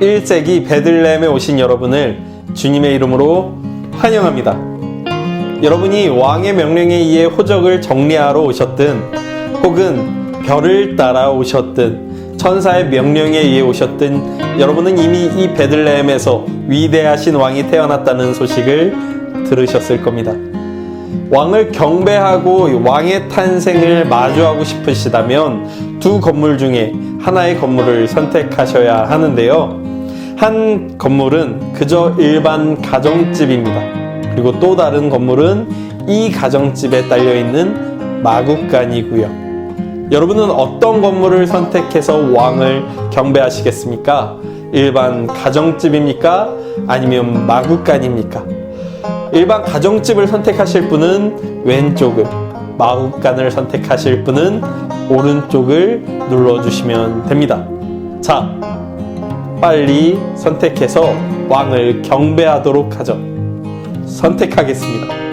1세기 베들레헴에 오신 여러분을 주님의 이름으로 환영합니다. 여러분이 왕의 명령에 의해 호적을 정리하러 오셨든 혹은 별을 따라 오셨든 천사의 명령에 의해 오셨든 여러분은 이미 이 베들레헴에서 위대하신 왕이 태어났다는 소식을 들으셨을 겁니다. 왕을 경배하고 왕의 탄생을 마주하고 싶으시다면 두 건물 중에 하나의 건물을 선택하셔야 하는데요. 한 건물은 그저 일반 가정집입니다. 그리고 또 다른 건물은 이 가정집에 딸려 있는 마국간이고요. 여러분은 어떤 건물을 선택해서 왕을 경배하시겠습니까? 일반 가정집입니까? 아니면 마국간입니까? 일반 가정집을 선택하실 분은 왼쪽을, 마국간을 선택하실 분은 오른쪽을 눌러주시면 됩니다. 자, 빨리 선택해서 왕을 경배하도록 하죠. 선택하겠습니다.